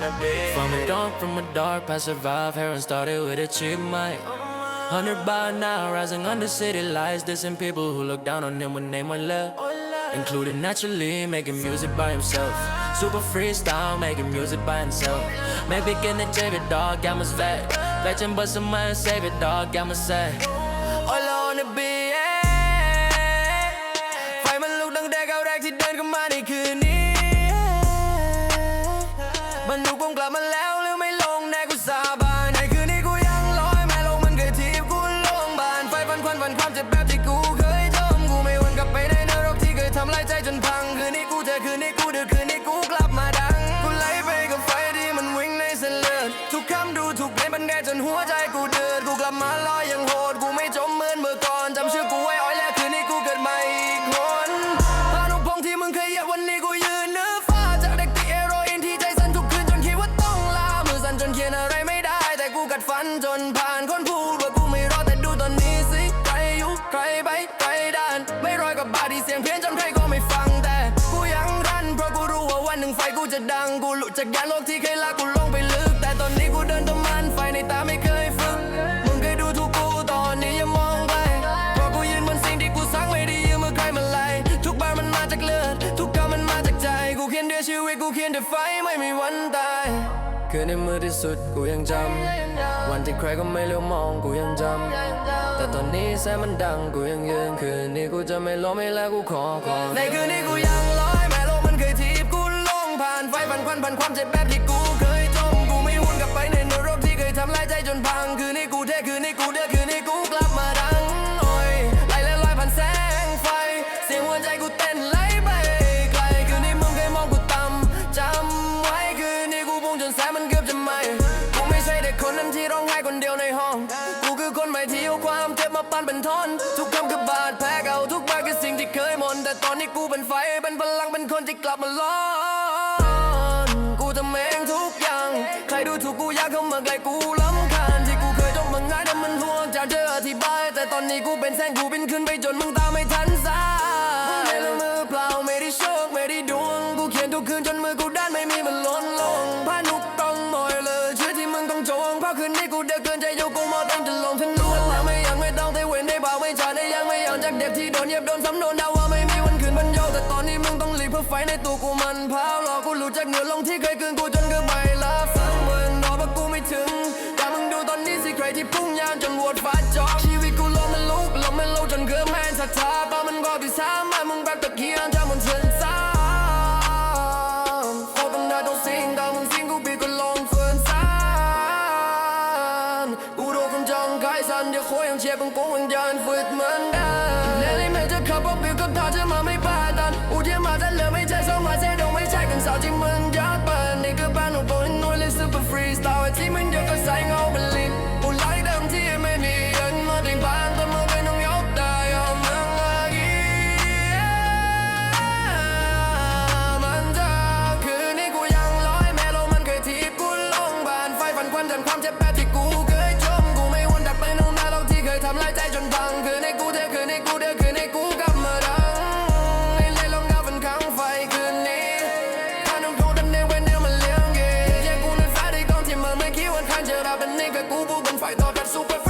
the. From a dawn, from a dark past survive, heron started with a cheap mic. Hundred by now, rising under city lights, dissing people who look down on him when name one left. Included naturally, making music by himself. Super freestyle, making music by himself. Maybe getting a David dog, got my fat. Legend but some man save it, dog, got my say. All on the beat, น ทุกคำดูถูกเปลี่ยนเป็นแง่จนหัวใจกูเดือดกูกลับมาลอยอย่างโหดกูไม่จมเหมือนเมื่อก่อนจำชื่อกูไว้อ้อยแล้วคืนนี้กูเกิดใหม่อีกคนพานุพงษ์ที่มึงเคยเหยียบวันนี้กูยืนเหนื้อฟ้าจากเด็กติดเอโรอีนที่ใจสั่นทุกคืนจนคิดว่าต้องลามือสั่นจนเขียนอะไรไม่ได้ แต่กูกัดฟันจนผ่านคนพูดว่ากูไม่รอดแต่ดูตอนนี้สิใครอยู่ใครไปใครด้าน ไม่รอยกับบาดที่เสียงเพี้ยนจนใครก็ไม่ฟังแต่กูยังรันเพราะกูรู้ว่าวันหนึ่งไฟกูจะดังกูหลุดจากยานโลกที่เคยลากกูลงไป ในตาไม่เคยฝึกมึงเคยดูถูกกูตอนนี้อย่ามองไปเพราะกูยืนบนสิ่งที่กูสร้างไม่ได้ยืมมือใครมาไล่ทุกบาร์มันมาจากเลือด ทุกคำมันมาจากใจ กูเขียนด้วยชีวิตกูเขียนด้วยไฟไม่มีวันตายคืนในมือที่สุดกูยังจำ วันที่ใครก็ไม่เลี้ยวมองกูยังจำ แต่ตอนนี้แสงมันดังกูยังยืนคืนนี้กูจะไม่ล้มไม่แล้วกูขอขอในคืนนี้กูยังลอยแม้โลกมันเคยทีบกูลงผ่านไฟพันควันผ่านความเจ็บแบบที่กูเคย ใจกูเต้นไหลไปไกลคืนนี้มึงเคยมองกูต่ำจำไว้คืนนี้กูพุ่งจนแสงมันเกือบจะไหมกูไม่ใช่เด็กคนนั้นที่ร้องไห้คนเดียวในห้อง กูคือคนใหม่ที่เอาความเจ็บมาปั้นเป็นท่อน ทุกคำคือบาดแผลเก่าทุกบาดคือสิ่งที่เคยหมน แต่ตอนนี้กูเป็นไฟเป็นพลังเป็นคนที่กลับมาล้อนกูทำเองทุกอย่าง ใครดูถูกกูอยากเข้ามาใกล้กูล้ำคาญที่กูเคยจมมาง่ายแต่มันห่วงจากเธออธิบาย แต่ตอนนี้กูเป็นแสงกูบินขึ้นไปจนมึงตามไม่ทัน จนมือกูด้านไม่มีมันล้นลงพานุกต้องมอยเลยเชื่อที่มึงต้องจงเพราะคืนนี้กูเดือดเกินใจโยกูมดเองจะลงทะลวงแล้วไม่ยังไม่ต้องได้เว้นได้บ่าวไม่จ่าได้ยังไม่ยังจากเด็กที่โดนเหยียบโดนซ้ำโดนดาว่าไม่มีวันคืนบรรโยแต่ตอนนี้มึงต้องรีบเพื่อไฟในตัวกูมันเผาหลอกกูหลุดจากเหนือลงที่เคยกลืนกูจนเกือบไม่ละฟังมึงบอว่ากูไม่ถึงแต่มึงดูตอนนี้สิใครที่พุ่งยานจนวดฟ้าจอบชีวิตกูลมมันลุกลมมันลุกจนเกือบแม่นศรัทธาตอนมันก็ที่สามมามึงแบบตะเคียนทำมัน งไกสันเดี๋ยวโคยัง เลี้ยงเกย์